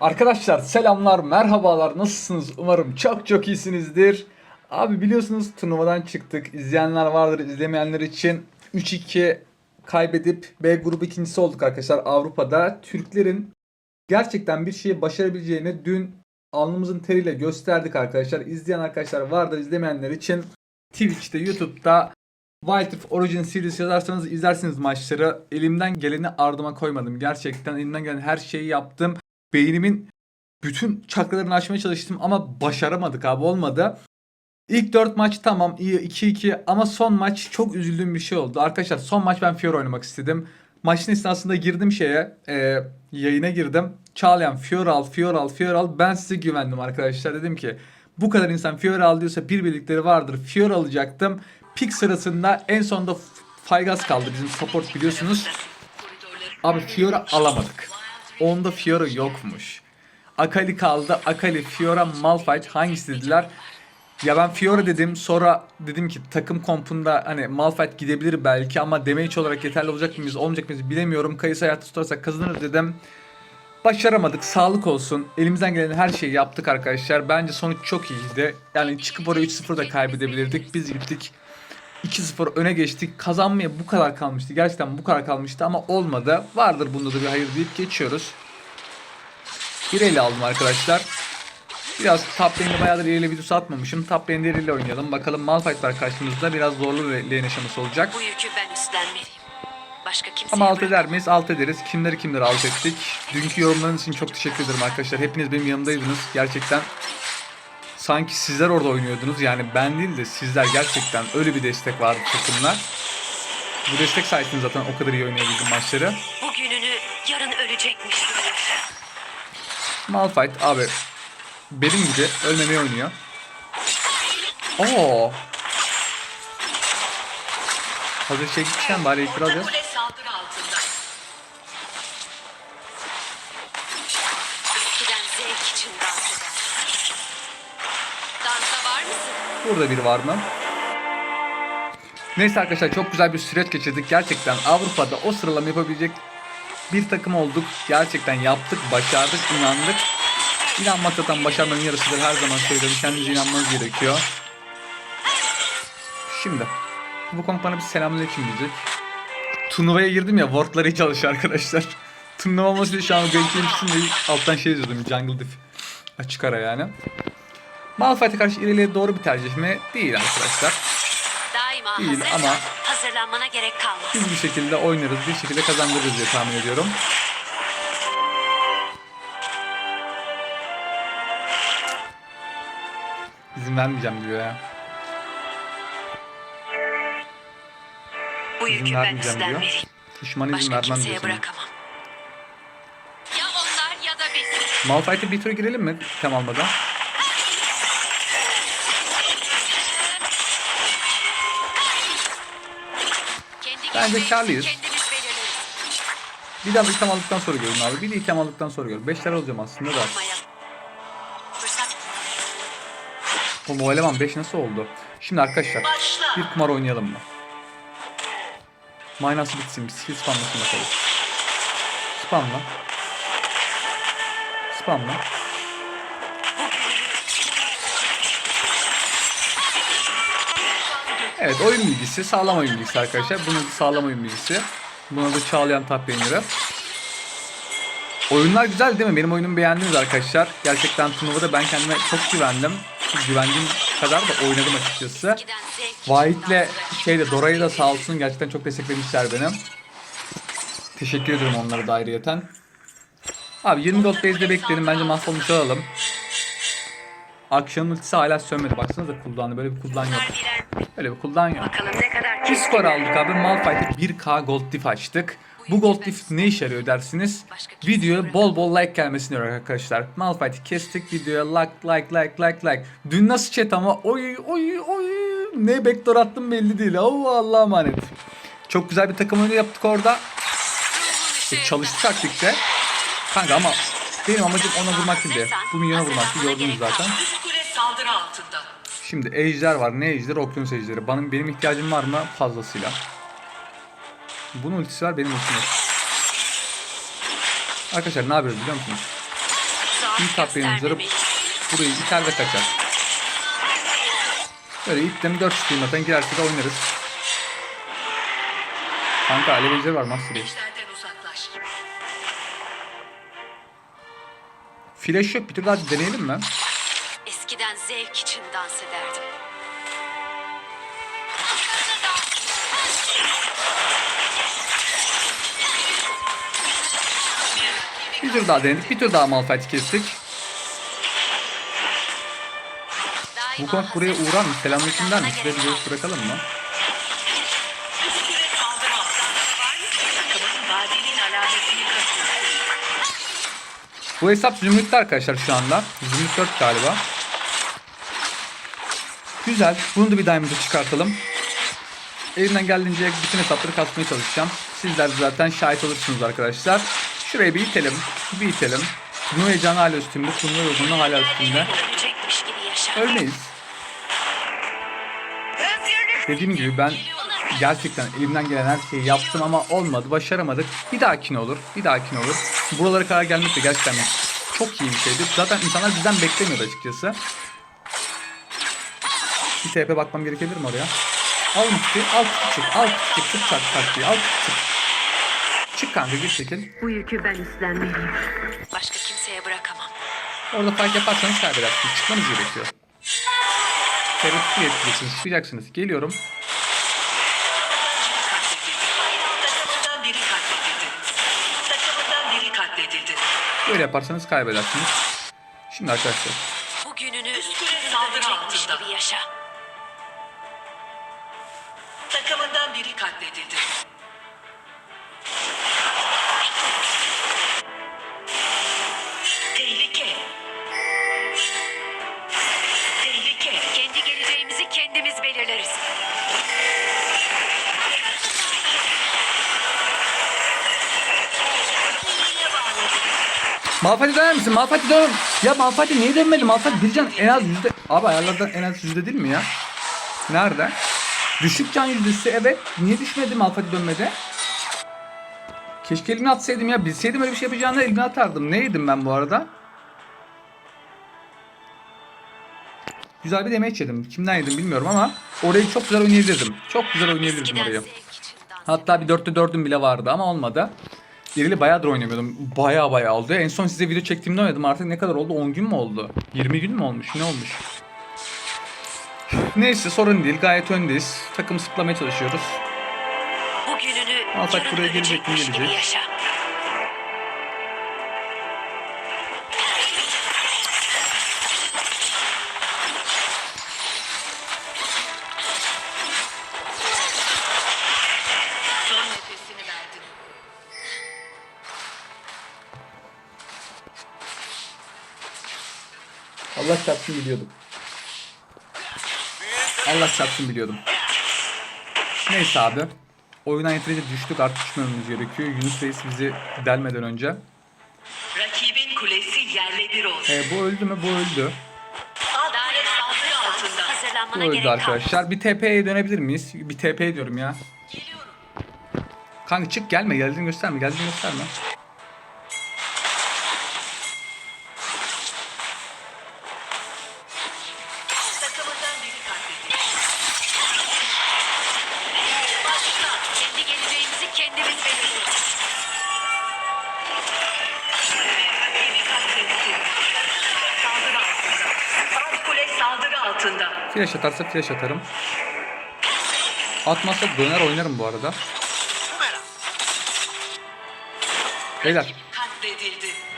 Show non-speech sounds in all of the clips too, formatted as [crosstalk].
Arkadaşlar selamlar, merhabalar, nasılsınız? Umarım çok çok iyisinizdir. Abi biliyorsunuz turnuvadan çıktık. İzleyenler vardır, izlemeyenler için 3-2 kaybedip B grubu ikincisi olduk arkadaşlar Avrupa'da. Türklerin gerçekten bir şeyi başarabileceğini dün alnımızın teriyle gösterdik arkadaşlar. İzleyen arkadaşlar vardır, izlemeyenler için Twitch'te, YouTube'da Wild Rift Origin Series yazarsanız izlersiniz maçları. Elimden geleni ardıma koymadım. Gerçekten elimden gelen her şeyi yaptım beynimin bütün çakralarını açmaya çalıştım ama başaramadık abi olmadı. İlk 4 maç tamam iyi 2-2 ama son maç çok üzüldüğüm bir şey oldu. Arkadaşlar son maç ben Fiora oynamak istedim. Maçın esnasında girdim şeye e, yayına girdim. Çağlayan Fiora al Fiora al Fiora al ben size güvendim arkadaşlar. Dedim ki bu kadar insan Fiora al diyorsa bir birlikleri vardır. Fiora alacaktım. Pik sırasında en sonunda Faygas kaldı bizim support biliyorsunuz. Abi Fiora alamadık. Onda Fiora yokmuş. Akali kaldı. Akali, Fiora, Malphite hangisi dediler? Ya ben Fiora dedim. Sonra dedim ki takım kompunda hani Malphite gidebilir belki ama damage olarak yeterli olacak mıyız olmayacak mıyız bilemiyorum. Kayısı hayatta tutarsak kazanırız dedim. Başaramadık. Sağlık olsun. Elimizden gelen her şeyi yaptık arkadaşlar. Bence sonuç çok iyiydi. Yani çıkıp oraya 3-0 da kaybedebilirdik. Biz gittik. 2-0 öne geçtik. Kazanmaya bu kadar kalmıştı. Gerçekten bu kadar kalmıştı ama olmadı. Vardır bunda da bir hayır deyip geçiyoruz. İreyle aldım arkadaşlar. Biraz top lane'de bayağıdır ireyle videosu atmamışım. Top lane'de ireyle oynayalım. Bakalım Malphite var karşımızda. Biraz zorlu bir lane aşaması olacak. Bu yükü ben üstlenmeliyim. Başka kimseye Ama alt eder miyiz? Alt ederiz. Kimleri kimleri alt ettik. Dünkü yorumlarınız için çok teşekkür ederim arkadaşlar. Hepiniz benim yanımdaydınız. Gerçekten sanki sizler orada oynuyordunuz. Yani ben değil de sizler gerçekten öyle bir destek vardı takımlar. Bu destek sayesinde zaten o kadar iyi oynayabildim maçları. Bugününü yarın ölecekmiş yaşa. Malphite abi benim gibi ölmemeye oynuyor. Oo. Hazır şey gitmişken bari itiraz yaz. Kule saldırı altında. Eskiden zevk için dans eder. Dansa var mısın? Burada biri var mı? Neyse arkadaşlar çok güzel bir süreç geçirdik. Gerçekten Avrupa'da o sıralama yapabilecek bir takım olduk. Gerçekten yaptık, başardık, inandık. İnanmak zaten başarmanın yarısıdır. Her zaman söylüyorum. Kendinize inanmanız gerekiyor. Şimdi. Bu konuk bana bir selamünaleyküm diyecek. Turnuvaya girdim ya. Word'ları iyi çalışıyor arkadaşlar. [laughs] Turnuva olması için şu an Game'in diye alttan şey yazıyordum. Jungle Diff. Açık ara yani. Malphite'e karşı ileriye doğru bir tercih mi? Değil arkadaşlar. Daima Değil hazırsan ama- hazırlanmana gerek kalmaz. Biz bir şekilde oynarız, bir şekilde kazandırırız diye tahmin ediyorum. İzin vermeyeceğim diyor ya. Bu izin yükü ben vermeyeceğim diyor. üstlenmeliyim. İzin Başka vermem kimseye bırakamam. Ya onlar ya da biz. Malphite'e bir tur girelim mi? Tem almadan. Bence karlıyız. Bir daha bir item aldıktan sonra görün abi. Bir de item aldıktan sonra görün. 5'ler alacağım aslında da. Oğlum o eleman 5 nasıl oldu? Şimdi arkadaşlar bir kumar oynayalım mı? Minus bitsin. Bir skill spamlasın bakalım. Spamla. Spamla. Evet oyun bilgisi sağlam oyun bilgisi arkadaşlar. Bunun adı sağlam oyun bilgisi. Buna da Çağlayan Tap Peyniri. Oyunlar güzel değil mi? Benim oyunumu beğendiniz arkadaşlar. Gerçekten turnuvada ben kendime çok güvendim. Güvendiğim kadar da oynadım açıkçası. Vahit'le şeyde Dora'yı da sağ olsun gerçekten çok desteklemişler beni. Teşekkür ederim onlara da ayrıyeten. Abi 20 gold base'de bekledim. Bence mahvolmuş alalım. Akşamın ultisi hala sönmedi. Baksanıza cooldown'da böyle bir cooldown yok. Böyle bir cooldown yok. Bakalım ne kadar Bir skor aldık abi. Malphite'e 1k gold diff açtık. Bu gold diff ne işe yarıyor dersiniz? Videoya bol bol like gelmesini yarıyor arkadaşlar. Malphite'i kestik videoya like like like like like. Dün nasıl chat ama oy oy oy ne backdoor attım belli değil. Oh Allah'a emanet. Çok güzel bir takım oyunu yaptık orada. E, çalıştık taktikte. Kanka ama benim amacım ona vurmak değil de bu milyona vurmaktı gördünüz zaten. Şimdi ejder var. Ne ejderi? Okyanus ejderi. Benim, benim ihtiyacım var mı? Fazlasıyla. Bunun ultisi var. Benim ultim yok. Arkadaşlar ne yapıyoruz biliyor musunuz? İlk kapıyı zırıp burayı iter ve kaçar. Böyle ipten 4 stream zaten girerse de oynarız. Kanka aleveciler var Master Flash yok bir tur daha deneyelim mi? Eskiden zevk için dans ederdim. Bir tur daha denedik. Bir tur daha Malphite kestik. Daima Wukong buraya uğrar mı? Selamünaleyküm der mi? Şuraya bir göz bırakalım mı? Bu hesap zümrütte arkadaşlar şu anda. Zümrüt 4 galiba. Güzel. Bunu da bir diamond'ı çıkartalım. Elimden geldiğince bütün hesapları kasmaya çalışacağım. Sizler de zaten şahit olursunuz arkadaşlar. Şurayı bir itelim. Bir itelim. Turnuva heyecanı hala üstümde. Turnuva yorgunluğu hala üstümde. Ölmeyiz. Dediğim gibi ben gerçekten elimden gelen her şeyi yaptım ama olmadı, başaramadık. Bir dahakine olur, bir dahakine olur. Buralara kadar gelmek de gerçekten çok iyi bir şeydi. Zaten insanlar bizden beklemiyordu açıkçası. Bir TP bakmam gerekebilir mi oraya? Al mutlu, al kutu çık, al kutu çık, çık tak tak diye, al kutu çık. Çık kanka gir çekil. Bu yükü ben üstlenmeliyim. Başka kimseye bırakamam. Orada fark yaparsanız kaybedersiniz. Çıkmanız gerekiyor. Tereddütü yetleyeceksiniz, çıkacaksınız. Geliyorum. Takımından biri katledildi. Takımından biri katledildi. Böyle yaparsanız kaybedersiniz. Şimdi arkadaşlar Bugününü saldırı altında. gibi yaşa. Takımından biri katledildi. Malphite döner misin? Malphite dön. Ya Malphite niye dönmedi? Malphite bir can en az yüzde... Abi ayarlardan en az yüzde değil mi ya? Nerede? Düşük can yüzdesi evet. Niye düşmedi Malphite dönmedi? Keşke elini atsaydım ya. Bilseydim öyle bir şey yapacağını elini atardım. Neydim ben bu arada? Güzel bir damage yedim. Kimden yedim bilmiyorum ama orayı çok güzel oynayabilirdim. Çok güzel oynayabilirdim orayı. Hatta bir 4'te 4'üm bile vardı ama olmadı. Gerili bayağıdır oynamıyordum. Baya baya oldu. En son size video çektiğimde oynadım. Artık ne kadar oldu? 10 gün mü oldu? 20 gün mü olmuş? Ne olmuş? Neyse sorun değil. Gayet öndeyiz. Takım sıklamaya çalışıyoruz. Bugününü Alsak buraya gelecek mi, gelecek? Allah çarpsın biliyordum. Allah çarpsın biliyordum. Neyse abi. Oyundan yeterince düştük. Artık düşmememiz gerekiyor. Yunus Reis bizi delmeden önce. Rakibin kulesi yerle bir oldu. E, bu öldü mü? Bu öldü. Saldırı altında. Bu hazırlanmana öldü gerek arkadaşlar. Bir TP'ye dönebilir miyiz? Bir TP diyorum ya. Kanka çık gelme. Geldiğini gösterme. Geldiğini gösterme. Flash atarsa flash atarım. Atmazsa döner oynarım bu arada. Beyler.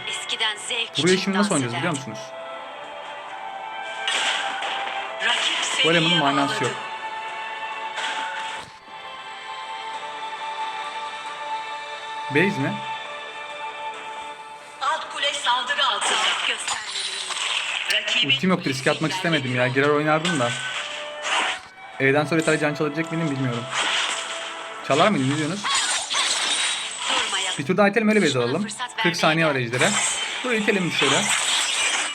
Eskiden zevk burayı için şimdi nasıl oynayacağız biliyor musunuz? Bu elemanın manası yok. Base mi? Alt kule saldırı altında. Göstermeliyim. Ultim yoktu riske atmak istemedim ya. Girer oynardım da. Evden sonra yeter can çalabilecek miyim bilmiyorum. Çalar mıyım ne diyorsunuz? Bir tur daha itelim öyle base Düşmana alalım. fırsat 40 saniye var ejdere. Burayı itelim şöyle.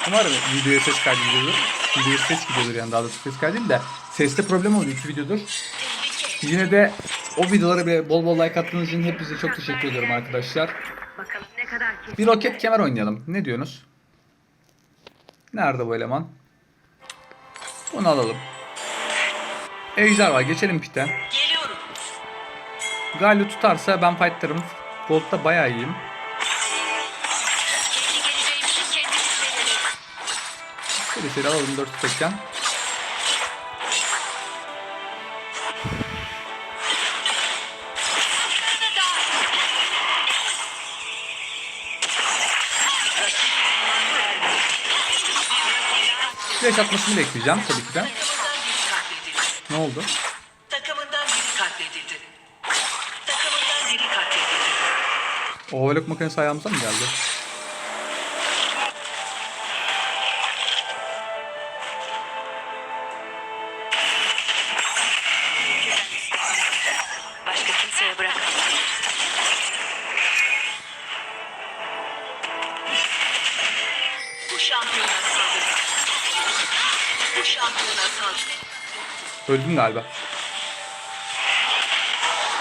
Umarım videoya ses kaydı gidiyordur. Videoya ses gidiyordur yani daha doğrusu ses kaydı değil de. Seste problem oldu iki videodur. Yine de o videolara bile bol bol like attığınız için hepinize çok teşekkür ediyorum arkadaşlar. Bir roket kemer oynayalım. Ne diyorsunuz? Nerede bu eleman? Bunu alalım. Ejder var. Geçelim pite. Galio tutarsa ben fightlarım. Gold'da bayağı iyiyim. Şöyle seri alalım 4 atmasını bekleyeceğim tabii ki de. Ne oldu? Takımından biri katledildi. Takımından biri katledildi. O overlock makinesi ayağımıza mı geldi? Başka kimseye bırak. Bu şampiyona Öldüm galiba.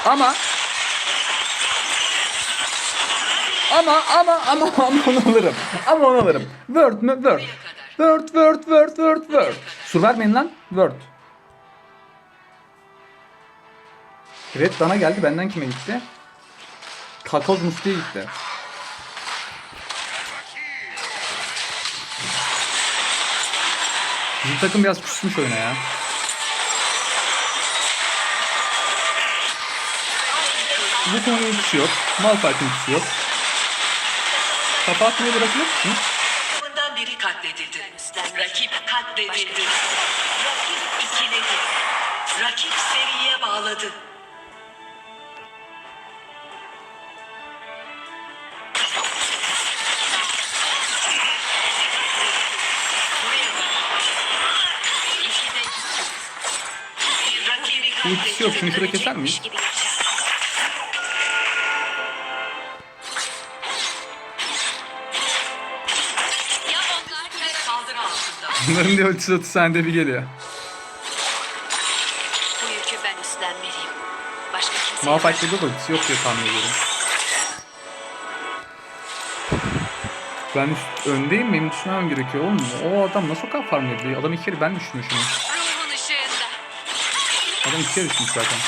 Ama ama ama ama ama onu alırım. Ama onu alırım. Word mü? Word. Word, word, word, word, word. Sur vermeyin lan. Word. Evet bana geldi. Benden kime gitti? Takoz Musti'ye gitti. Bizim takım biraz kusmuş oyuna ya. Bu konunun ilgisi yok. Malphite'in ilgisi yok. Kafa atmayı bırakıyor musun? Takımından biri katledildi. Rakip katledildi. Rakip ikiledi. Rakip seriye bağladı. Ultisi yok. Şunu şurada keser miyiz? Bunların diye ultisi 30 saniyede bir geliyor. bu yükü ben üstlenmeliyim. Başka kimse Malphite'de yok ultisi yok diye tahmin ediyorum. Ben üst, öndeyim benim düşünmem gerekiyor oğlum. O adam nasıl o kadar farm ediyor? Adam iki kere ben düşünmüşüm. Ruhun ışığında. Adam iki kere düşmüş zaten.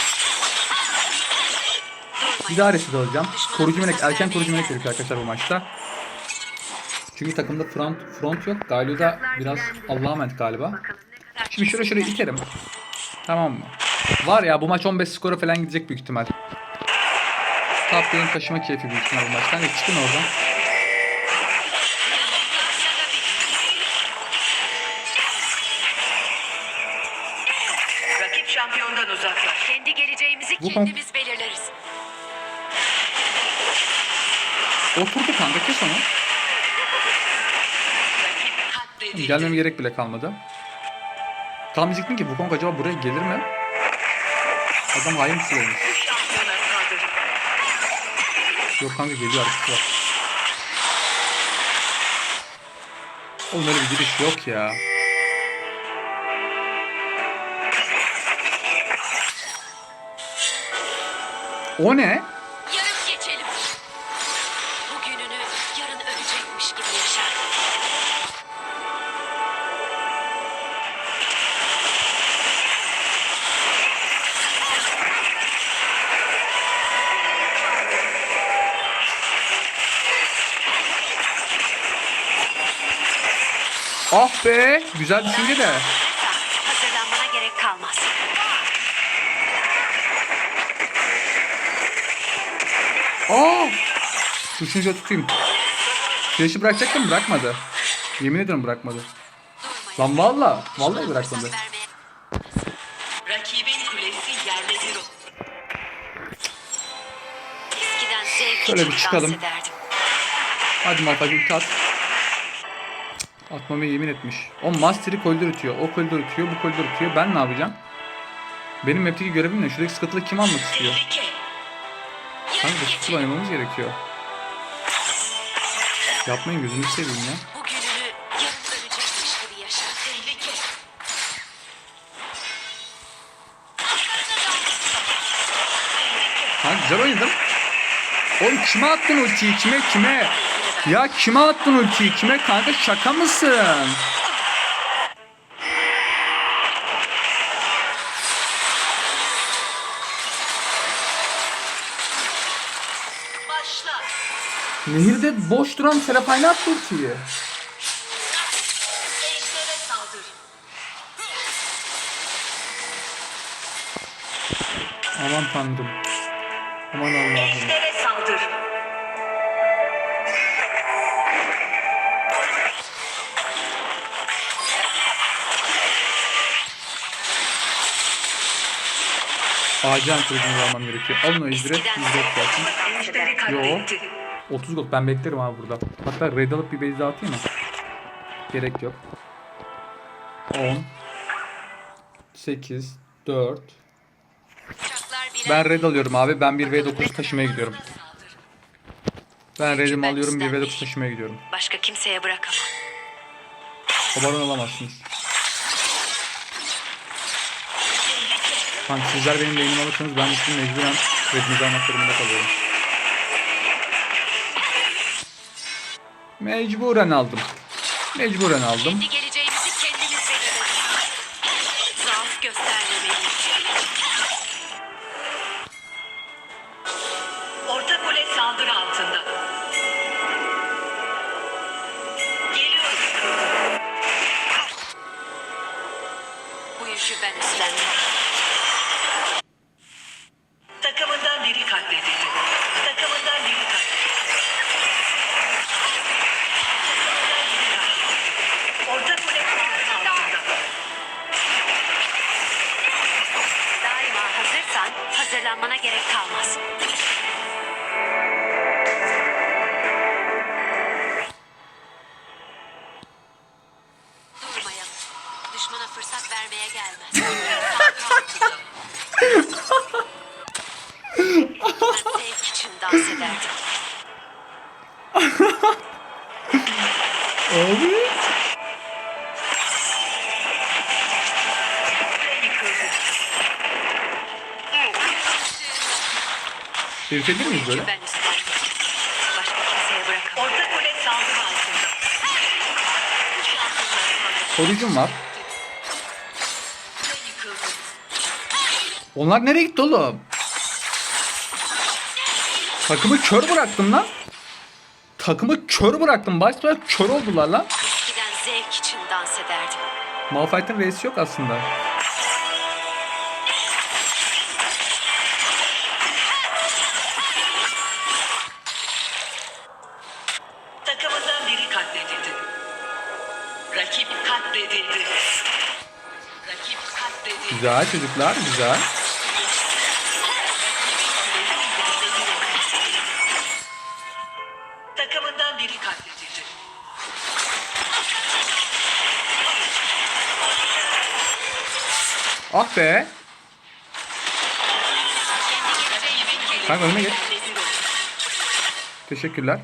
Bir daha reset alacağım. Korucu melek, erken korucu melek gerekiyor arkadaşlar bu maçta. Çünkü takımda front front yok. Galio'da biraz Allah'a emanet galiba. Şimdi şuraya şuraya iterim. Tamam mı? Var ya bu maç 15 skora falan gidecek büyük ihtimal. Top taşıma keyfi büyük ihtimal bu maçtan. Hadi çıkın oradan. Bu kon- kendimiz belirleriz. Oturdu kanka kes onu. Gelmeme gerek bile kalmadı. Tam diyecektim ki Wukong acaba buraya gelir mi? Adam hain. Bu şampiyona saldırı. Yok kanka geliyor artık var. Oğlum öyle bir giriş yok ya. O ne? Yarın geçelim. Bugününü yarın ölecekmiş gibi yaşar. Ah be! Güzel düşünce de. Aa! Düşünce tutayım. Flash'ı bırakacaktım bırakmadı. Yemin ederim bırakmadı. Lan valla. Vallahi bırakmadı. Rakibin kulesi yerle bir oldu. Eskiden zevk Şöyle bir çıkalım. Hadi Malphite ulti at. Atmamaya yemin etmiş. O Master'i koridor ötüyor. O koridor ötüyor. Bu koridor ötüyor. Ben ne yapacağım? Benim map'teki görevim ne? Şuradaki scuttle'ı kim almak istiyor? Kanka bu scuttle oynamamız gerekiyor. Yapmayın gözünü seveyim ya. Bugününü yarın ölecekmiş gibi yaşar. Tehlike. Kanka güzel oynadım. Oğlum kime attın ultiyi? Kime kime? Ya kime attın ultiyi? Kime kanka şaka mısın? Nehirde boş duran. Ejder'e saldır. Aman tanrım. Aman Allah'ım. Acilen turizmi almam gerekiyor. Alın o 100 gold gelsin. Katletti. 30 gold. Ben beklerim abi burada. Hatta red alıp bir base atayım mı? Gerek yok. 10 8 4 Uçaklar birer Ben red alıyorum abi. Ben bir V9 taşımaya gidiyorum. Ben redimi alıyorum. Bir V9 taşımaya gidiyorum. Başka kimseye bırakamam. Baron alamazsınız. Kanka sizler benim lane'imi alırsanız ben bütün mecburen redimizi almak durumunda kalıyorum. Mecburen aldım. Mecburen aldım. kendi geleceğimizi kendimiz belirleriz. Zaaf göstermemeliyiz. Orta kule saldırı altında. Geliyorum. Bu yükü ben üstlenmem. Eritebilir miyiz böyle? Ben üstlendim. Başka kimseye bırakamam. Orta kule saldırı altında. Koruyucum var. Onlar nereye gitti oğlum? Takımı kör bıraktım lan. Takımı kör bıraktım. Başta kör oldular lan. Eskiden zevk için dans ederdim. Malphite'ın reisi yok aslında. Güzel çocuklar güzel. Takımından biri katledildi. Ah be. Kanka önüme geç. Teşekkürler.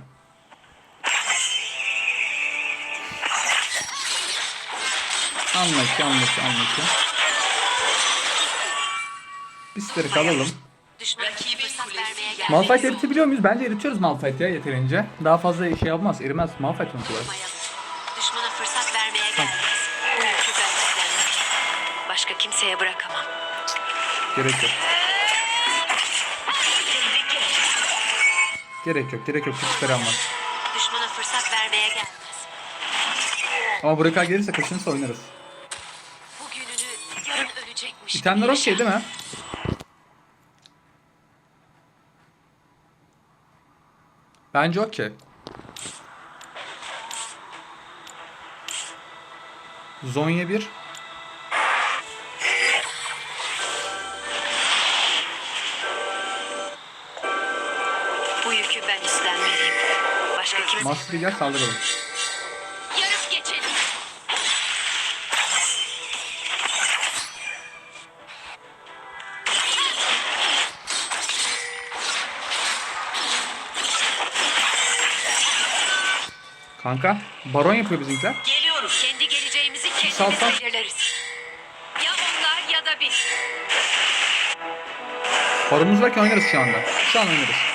Anlaşıldı anlaşıldı anlaşıldı. Bisleri alalım. Malphite eritebiliyor muyuz? Bence eritiyoruz Malphite ya yeterince. Daha fazla şey yapmaz, erimez. Malphite. Durmayalım. Düşmana fırsat vermeye gelmez. Bu yükü ben üstlenmem. Başka kimseye bırakamam. Gerek yok. Gerek yok, gerek yok. Çok var. Düşmana fırsat vermeye gelmez. Ama buraya kadar gelirse kaçınırsa oynarız. Bugününü yarın ölecekmiş. İtemler okey değil mi? Bence okey. Zonya 1. Bu yükü ben üstlenmeliyim. Başka kimse Master gel saldıralım. Kanka, baron yapıyor bizimkiler. Geliyorum. Kendi geleceğimizi Sal, kendimiz sal. belirleriz. Ya onlar ya da biz. Baronumuz varken oynarız şu anda. Şu an oynarız.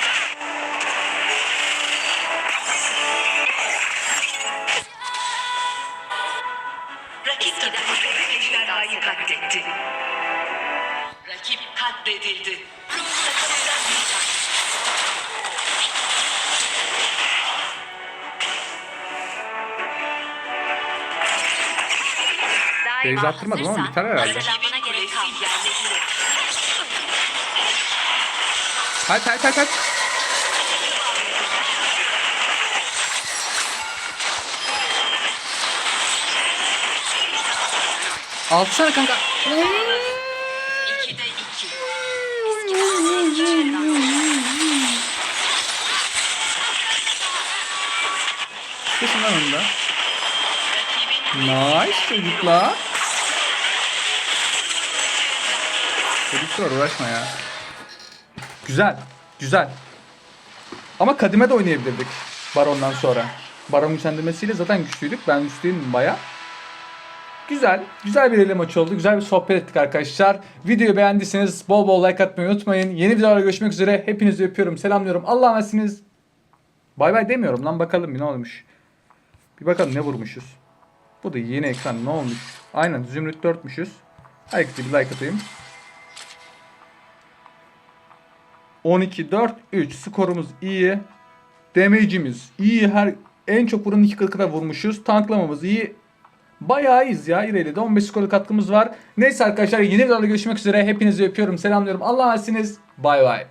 Beyza attırmadım ama biter herhalde. hazırlanmana gerek etti. Kaç kaç kaç kaç. Alsana kanka. İkide iki. Kesin lan. Rakibin Nice çocuklar. Çocuklar uğraşma ya. Güzel. Güzel. Ama kadime de oynayabilirdik. Baron'dan sonra. Baron güçlendirmesiyle zaten güçlüydük. Ben güçlüyüm baya. Güzel. Güzel bir ele maçı oldu. Güzel bir sohbet ettik arkadaşlar. Videoyu beğendiyseniz bol bol like atmayı unutmayın. Yeni videolarda görüşmek üzere. Hepinizi öpüyorum. Selamlıyorum. Allah'a emanetsiniz. Bay bay demiyorum lan bakalım bir ne olmuş. Bir bakalım ne vurmuşuz. Bu da yeni ekran ne olmuş? Aynen Zümrüt 4'müşüz. Herkese bir like atayım. 12 4 3 skorumuz iyi. Damage'imiz iyi. Her en çok vuran iki kadar vurmuşuz. Tanklamamız iyi. Bayağı iyiyiz ya. İreli'de 15 skorlu katkımız var. Neyse arkadaşlar yeni videolarda görüşmek üzere. Hepinizi öpüyorum. Selamlıyorum. Allah'a emanetsiniz. Bay bay.